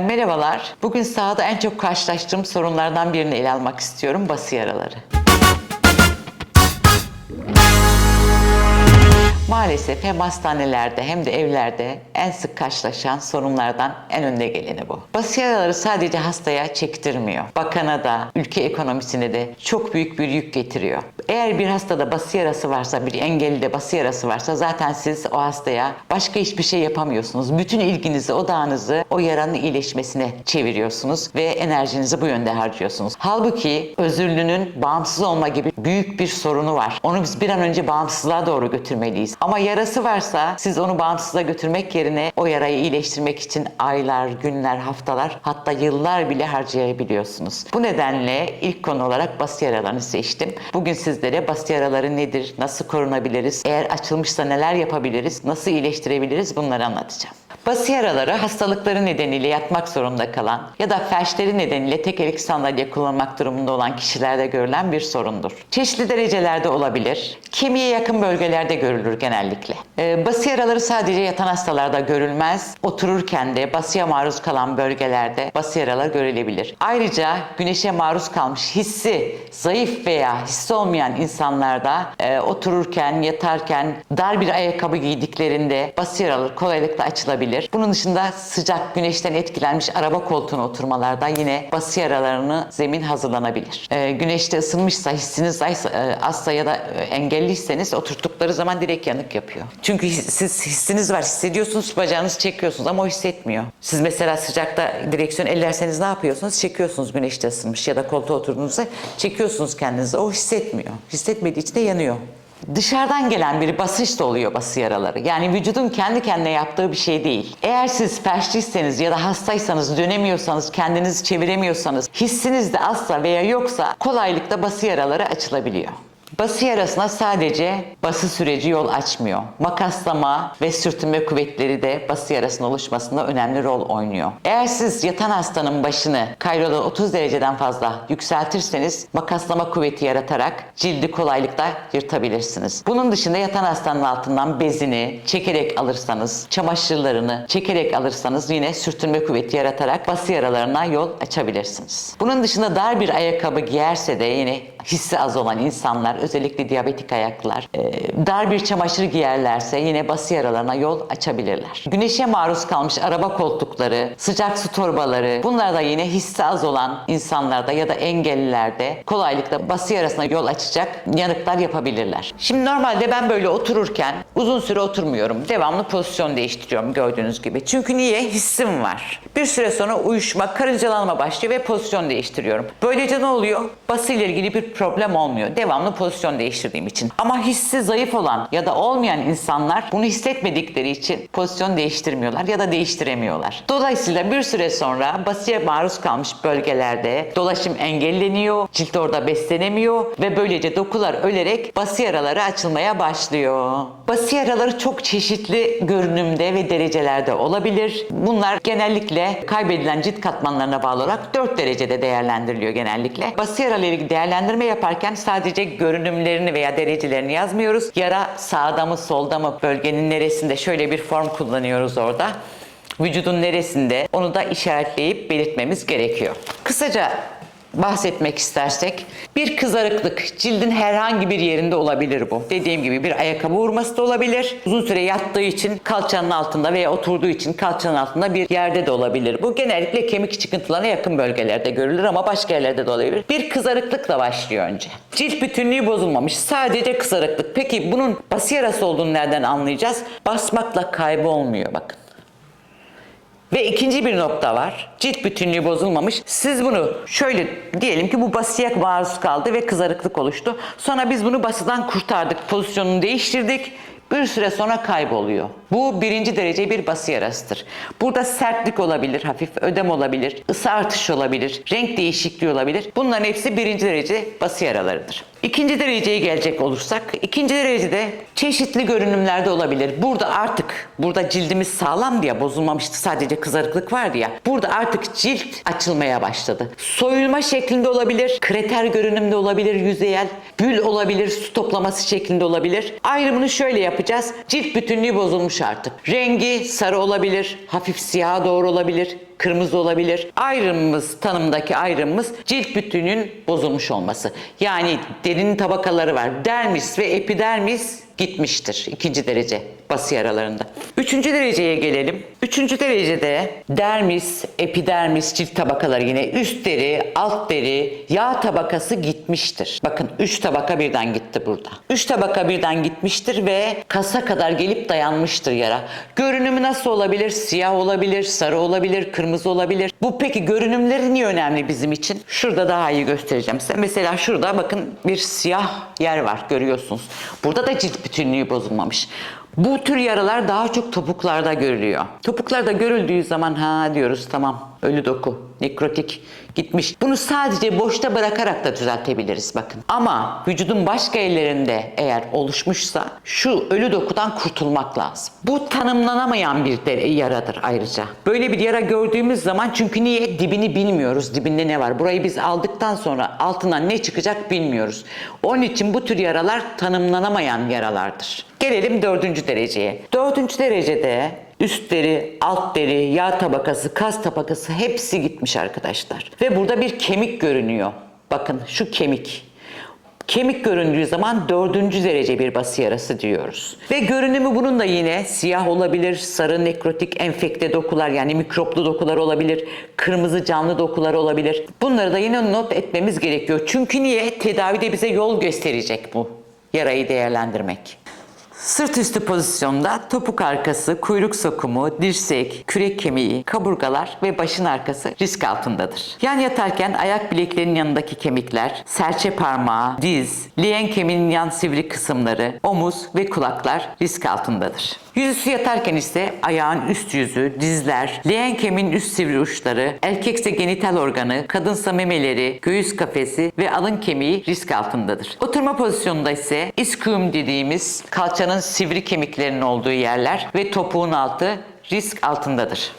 Merhabalar. Bugün sahada en çok karşılaştığım sorunlardan birini ele almak istiyorum. Bası yaraları. Maalesef hem hastanelerde hem de evlerde en sık karşılaşan sorunlardan en önde geleni bu. Bası yaraları sadece hastaya çektirmiyor. Bakana da, ülke ekonomisine de çok büyük bir yük getiriyor. Eğer bir hastada bası yarası varsa, bir engellide bası yarası varsa zaten siz o hastaya başka hiçbir şey yapamıyorsunuz. Bütün ilginizi, odağınızı o yaranın iyileşmesine çeviriyorsunuz ve enerjinizi bu yönde harcıyorsunuz. Halbuki özürlünün bağımsız olma gibi büyük bir sorunu var. Onu biz bir an önce bağımsızlığa doğru götürmeliyiz. Ama yarası varsa siz onu bağımsızlığa götürmek yerine o yarayı iyileştirmek için aylar, günler, haftalar hatta yıllar bile harcayabiliyorsunuz. Bu nedenle ilk konu olarak bası yaralarını seçtim. Bugün sizlere bası yaraları nedir, nasıl korunabiliriz, eğer açılmışsa neler yapabiliriz, nasıl iyileştirebiliriz bunları anlatacağım. Bası yaraları hastalıkları nedeniyle yatmak zorunda kalan ya da felçleri nedeniyle tekerlek sandalye kullanmak durumunda olan kişilerde görülen bir sorundur. Çeşitli derecelerde olabilir. Kemiğe yakın bölgelerde görülür genellikle. Ee, bası yaraları sadece yatan hastalarda görülmez. Otururken de basıya maruz kalan bölgelerde bası yaraları görülebilir. Ayrıca güneşe maruz kalmış hissi zayıf veya hissi olmayan insanlarda e, otururken, yatarken dar bir ayakkabı giydiklerinde bası yaraları kolaylıkla açılabilir. Bunun dışında sıcak güneşten etkilenmiş araba koltuğuna oturmalarda yine bası yaralarını zemin hazırlanabilir. E, güneşte ısınmışsa, hissiniz zayıfsa, e, azsa ya da e, engelliyseniz oturttukları zaman direkt yanık yapıyor. Çünkü siz hissiniz var, hissediyorsunuz, bacağınızı çekiyorsunuz ama o hissetmiyor. Siz mesela sıcakta direksiyon ellerseniz ne yapıyorsunuz? Çekiyorsunuz güneşte ısınmış ya da koltuğa oturduğunuzda çekiyorsunuz kendinizi. O hissetmiyor. Hissetmediği için de yanıyor. Dışarıdan gelen bir basınç da oluyor bası yaraları. Yani vücudun kendi kendine yaptığı bir şey değil. Eğer siz felçliyseniz ya da hastaysanız, dönemiyorsanız, kendinizi çeviremiyorsanız, hissiniz de azsa veya yoksa kolaylıkla bası yaraları açılabiliyor. Bası yarasına sadece bası süreci yol açmıyor. Makaslama ve sürtünme kuvvetleri de bası yarasının oluşmasında önemli rol oynuyor. Eğer siz yatan hastanın başını kayroda 30 dereceden fazla yükseltirseniz makaslama kuvveti yaratarak cildi kolaylıkla yırtabilirsiniz. Bunun dışında yatan hastanın altından bezini çekerek alırsanız, çamaşırlarını çekerek alırsanız yine sürtünme kuvveti yaratarak bası yaralarına yol açabilirsiniz. Bunun dışında dar bir ayakkabı giyerse de yine hissi az olan insanlar özellikle diyabetik ayaklar e, dar bir çamaşır giyerlerse yine bası yaralarına yol açabilirler. Güneşe maruz kalmış araba koltukları, sıcak su torbaları bunlar da yine hissi az olan insanlarda ya da engellilerde kolaylıkla bası yarasına yol açacak yanıklar yapabilirler. Şimdi normalde ben böyle otururken uzun süre oturmuyorum. Devamlı pozisyon değiştiriyorum gördüğünüz gibi. Çünkü niye? Hissim var. Bir süre sonra uyuşma, karıncalanma başlıyor ve pozisyon değiştiriyorum. Böylece ne oluyor? Bası ile ilgili bir problem olmuyor. Devamlı pozisyon değiştirdiğim için. Ama hissi zayıf olan ya da olmayan insanlar bunu hissetmedikleri için pozisyon değiştirmiyorlar ya da değiştiremiyorlar. Dolayısıyla bir süre sonra basıya maruz kalmış bölgelerde dolaşım engelleniyor, cilt orada beslenemiyor ve böylece dokular ölerek bası yaraları açılmaya başlıyor. Bası yaraları çok çeşitli görünümde ve derecelerde olabilir. Bunlar genellikle kaybedilen cilt katmanlarına bağlı olarak 4 derecede değerlendiriliyor genellikle. Bası yaraları ilgili değerlendirme yaparken sadece görünümlerini veya derecelerini yazmıyoruz. Yara sağda mı solda mı bölgenin neresinde şöyle bir form kullanıyoruz orada. Vücudun neresinde onu da işaretleyip belirtmemiz gerekiyor. Kısaca bahsetmek istersek bir kızarıklık cildin herhangi bir yerinde olabilir bu. Dediğim gibi bir ayakkabı vurması da olabilir. Uzun süre yattığı için kalçanın altında veya oturduğu için kalçanın altında bir yerde de olabilir. Bu genellikle kemik çıkıntılarına yakın bölgelerde görülür ama başka yerlerde de olabilir. Bir kızarıklıkla başlıyor önce. Cilt bütünlüğü bozulmamış. Sadece kızarıklık. Peki bunun bası yarası olduğunu nereden anlayacağız? Basmakla kaybolmuyor bakın. Ve ikinci bir nokta var. Cilt bütünlüğü bozulmamış. Siz bunu şöyle diyelim ki bu basıya maruz kaldı ve kızarıklık oluştu. Sonra biz bunu basıdan kurtardık. Pozisyonunu değiştirdik. Bir süre sonra kayboluyor. Bu birinci derece bir bası yarasıdır. Burada sertlik olabilir, hafif ödem olabilir, ısı artışı olabilir, renk değişikliği olabilir. Bunların hepsi birinci derece bası yaralarıdır. İkinci dereceye gelecek olursak, ikinci derecede çeşitli görünümlerde olabilir. Burada artık, burada cildimiz sağlam diye bozulmamıştı sadece kızarıklık vardı ya. Burada artık cilt açılmaya başladı. Soyulma şeklinde olabilir, kreter görünümde olabilir, yüzeyel, bül olabilir, su toplaması şeklinde olabilir. Ayrımını şöyle yapacağız. Cilt bütünlüğü bozulmuş artık. Rengi sarı olabilir, hafif siyaha doğru olabilir, kırmızı olabilir. Ayrımımız, tanımdaki ayrımımız cilt bütününün bozulmuş olması. Yani derinin tabakaları var. Dermis ve epidermis gitmiştir ikinci derece bası yaralarında. Üçüncü dereceye gelelim. Üçüncü derecede dermis, epidermis, cilt tabakaları yine üst deri, alt deri, yağ tabakası gitmiştir. Bakın üç tabaka birden gitti burada. Üç tabaka birden gitmiştir ve kasa kadar gelip dayanmıştır yara. Görünümü nasıl olabilir? Siyah olabilir, sarı olabilir, kırmızı olabilir. Bu peki görünümleri niye önemli bizim için? Şurada daha iyi göstereceğim size. Mesela şurada bakın bir siyah yer var görüyorsunuz. Burada da cilt bütünlüğü bozulmamış. Bu tür yaralar daha çok topuklarda görülüyor. Topuklarda görüldüğü zaman ha diyoruz tamam ölü doku, nekrotik gitmiş. Bunu sadece boşta bırakarak da düzeltebiliriz bakın. Ama vücudun başka yerlerinde eğer oluşmuşsa şu ölü dokudan kurtulmak lazım. Bu tanımlanamayan bir yaradır ayrıca. Böyle bir yara gördüğümüz zaman çünkü niye? Dibini bilmiyoruz. Dibinde ne var? Burayı biz aldıktan sonra altından ne çıkacak bilmiyoruz. Onun için bu tür yaralar tanımlanamayan yaralardır. Gelelim dördüncü dereceye. Dördüncü derecede üst deri, alt deri, yağ tabakası, kas tabakası hepsi gitmiş arkadaşlar. Ve burada bir kemik görünüyor. Bakın şu kemik. Kemik göründüğü zaman dördüncü derece bir bası yarası diyoruz. Ve görünümü bunun da yine siyah olabilir, sarı nekrotik enfekte dokular yani mikroplu dokular olabilir, kırmızı canlı dokular olabilir. Bunları da yine not etmemiz gerekiyor. Çünkü niye? Tedavide bize yol gösterecek bu yarayı değerlendirmek. Sırt üstü pozisyonda topuk arkası, kuyruk sokumu, dirsek, kürek kemiği, kaburgalar ve başın arkası risk altındadır. Yan yatarken ayak bileklerinin yanındaki kemikler, serçe parmağı, diz, leğen kemiğinin yan sivri kısımları, omuz ve kulaklar risk altındadır. Yüzüstü yatarken ise ayağın üst yüzü, dizler, leğen kemiğinin üst sivri uçları, erkekse genital organı, kadınsa memeleri, göğüs kafesi ve alın kemiği risk altındadır. Oturma pozisyonunda ise ischium dediğimiz kalçanın sivri kemiklerinin olduğu yerler ve topuğun altı risk altındadır.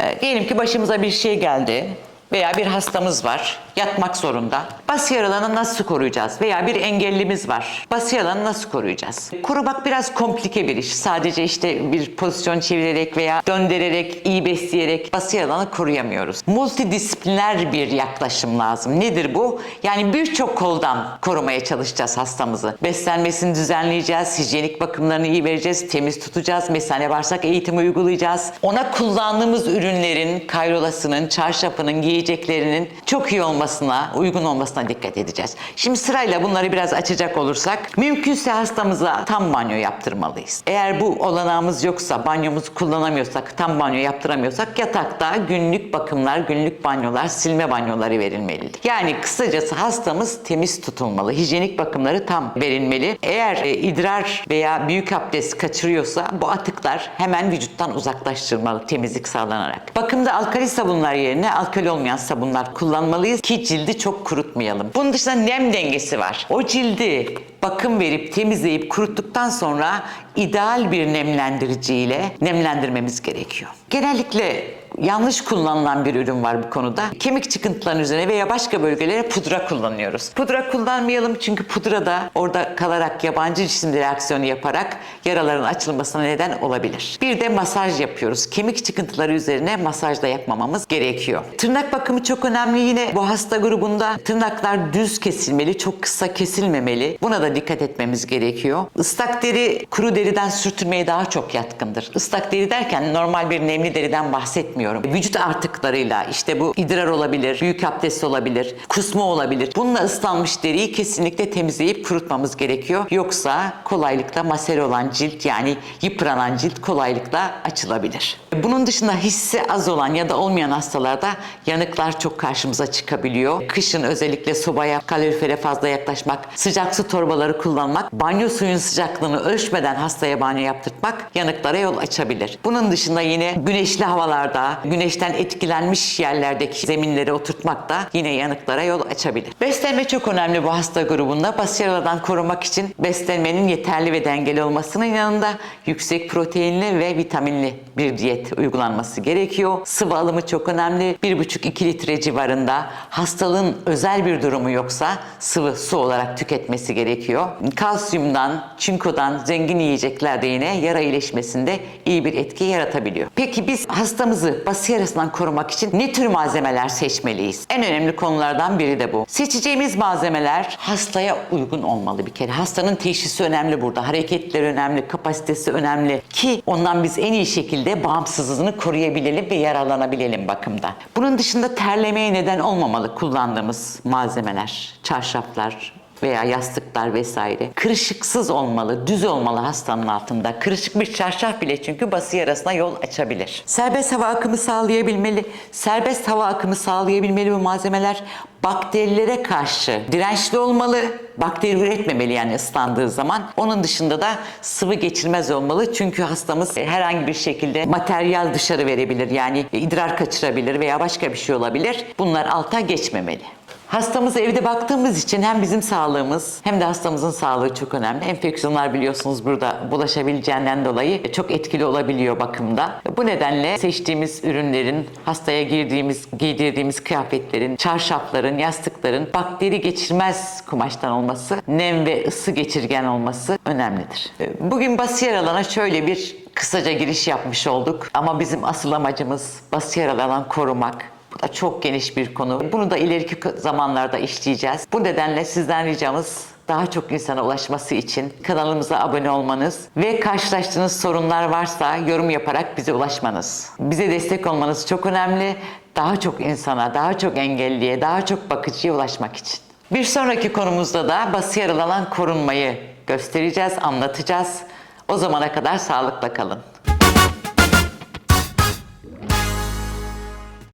Ee, diyelim ki başımıza bir şey geldi veya bir hastamız var, yatmak zorunda. Bas yaralarını nasıl koruyacağız? Veya bir engellimiz var. Bas yaralarını nasıl koruyacağız? Korumak biraz komplike bir iş. Sadece işte bir pozisyon çevirerek veya döndürerek, iyi besleyerek bas yaralarını koruyamıyoruz. Multidisipliner bir yaklaşım lazım. Nedir bu? Yani birçok koldan korumaya çalışacağız hastamızı. Beslenmesini düzenleyeceğiz, hijyenik bakımlarını iyi vereceğiz, temiz tutacağız, mesane bağırsak eğitimi uygulayacağız. Ona kullandığımız ürünlerin, kayrolasının, çarşafının, giyeceklerinin çok iyi olmasına, uygun olmasına dikkat edeceğiz. Şimdi sırayla bunları biraz açacak olursak, mümkünse hastamıza tam banyo yaptırmalıyız. Eğer bu olanağımız yoksa, banyomuzu kullanamıyorsak, tam banyo yaptıramıyorsak yatakta günlük bakımlar, günlük banyolar, silme banyoları verilmelidir. Yani kısacası hastamız temiz tutulmalı. Hijyenik bakımları tam verilmeli. Eğer e, idrar veya büyük abdest kaçırıyorsa bu atıklar hemen vücuttan uzaklaştırılmalı temizlik sağlanarak. Bakımda alkali sabunlar yerine alkali olmayan sabunlar kullanmalıyız ki cildi çok kurutmayalım. Bunun dışında nem dengesi var. O cildi bakım verip temizleyip kuruttuktan sonra ideal bir nemlendirici ile nemlendirmemiz gerekiyor. Genellikle yanlış kullanılan bir ürün var bu konuda. Kemik çıkıntılarının üzerine veya başka bölgelere pudra kullanıyoruz. Pudra kullanmayalım çünkü pudra da orada kalarak yabancı cisim reaksiyonu yaparak yaraların açılmasına neden olabilir. Bir de masaj yapıyoruz. Kemik çıkıntıları üzerine masaj da yapmamamız gerekiyor. Tırnak bakımı çok önemli yine bu hasta grubunda tırnaklar düz kesilmeli, çok kısa kesilmemeli. Buna da dikkat etmemiz gerekiyor. Islak deri kuru deriden sürtünmeye daha çok yatkındır. Islak deri derken normal bir nemli deriden bahsetmiyorum. Vücut artıklarıyla işte bu idrar olabilir, büyük abdest olabilir, kusma olabilir. Bununla ıslanmış deriyi kesinlikle temizleyip kurutmamız gerekiyor. Yoksa kolaylıkla masel olan cilt yani yıpranan cilt kolaylıkla açılabilir. Bunun dışında hissi az olan ya da olmayan hastalarda yanıklar çok karşımıza çıkabiliyor. Kışın özellikle sobaya, kalorifere fazla yaklaşmak, sıcak su torbaları kullanmak, banyo suyun sıcaklığını ölçmeden hastaya banyo yaptırmak yanıklara yol açabilir. Bunun dışında yine güneşli havalarda, güneşten etkilenmiş yerlerdeki zeminlere oturtmak da yine yanıklara yol açabilir. Beslenme çok önemli bu hasta grubunda. Basiyaradan korumak için beslenmenin yeterli ve dengeli olmasının yanında yüksek proteinli ve vitaminli bir diyet uygulanması gerekiyor. Sıvı alımı çok önemli. 1,5-2 litre civarında hastalığın özel bir durumu yoksa sıvı su olarak tüketmesi gerekiyor. Kalsiyumdan, çinkodan zengin yiyecekler de yine yara iyileşmesinde iyi bir etki yaratabiliyor. Peki biz hastamızı bası yarasından korumak için ne tür malzemeler seçmeliyiz? En önemli konulardan biri de bu. Seçeceğimiz malzemeler hastaya uygun olmalı bir kere. Hastanın teşhisi önemli burada. Hareketleri önemli, kapasitesi önemli ki ondan biz en iyi şekilde bağımsızlığını koruyabilelim ve yararlanabilelim bakımda. Bunun dışında terlemeye neden olmamalı kullandığımız malzemeler, çarşaflar, veya yastıklar vesaire kırışıksız olmalı, düz olmalı hastanın altında. Kırışık bir çarşaf bile çünkü bası yarasına yol açabilir. Serbest hava akımı sağlayabilmeli. Serbest hava akımı sağlayabilmeli bu malzemeler bakterilere karşı dirençli olmalı. Bakteri üretmemeli yani ıslandığı zaman. Onun dışında da sıvı geçirmez olmalı. Çünkü hastamız herhangi bir şekilde materyal dışarı verebilir. Yani idrar kaçırabilir veya başka bir şey olabilir. Bunlar alta geçmemeli. Hastamıza evde baktığımız için hem bizim sağlığımız hem de hastamızın sağlığı çok önemli. Enfeksiyonlar biliyorsunuz burada bulaşabileceğinden dolayı çok etkili olabiliyor bakımda. Bu nedenle seçtiğimiz ürünlerin, hastaya girdiğimiz, giydirdiğimiz kıyafetlerin, çarşafların, yastıkların bakteri geçirmez kumaştan olması, nem ve ısı geçirgen olması önemlidir. Bugün basiyer alana şöyle bir kısaca giriş yapmış olduk. Ama bizim asıl amacımız basiyer alan korumak, da çok geniş bir konu. Bunu da ileriki zamanlarda işleyeceğiz. Bu nedenle sizden ricamız daha çok insana ulaşması için kanalımıza abone olmanız ve karşılaştığınız sorunlar varsa yorum yaparak bize ulaşmanız. Bize destek olmanız çok önemli. Daha çok insana, daha çok engelliye, daha çok bakıcıya ulaşmak için. Bir sonraki konumuzda da bası yaralanan korunmayı göstereceğiz, anlatacağız. O zamana kadar sağlıkla kalın.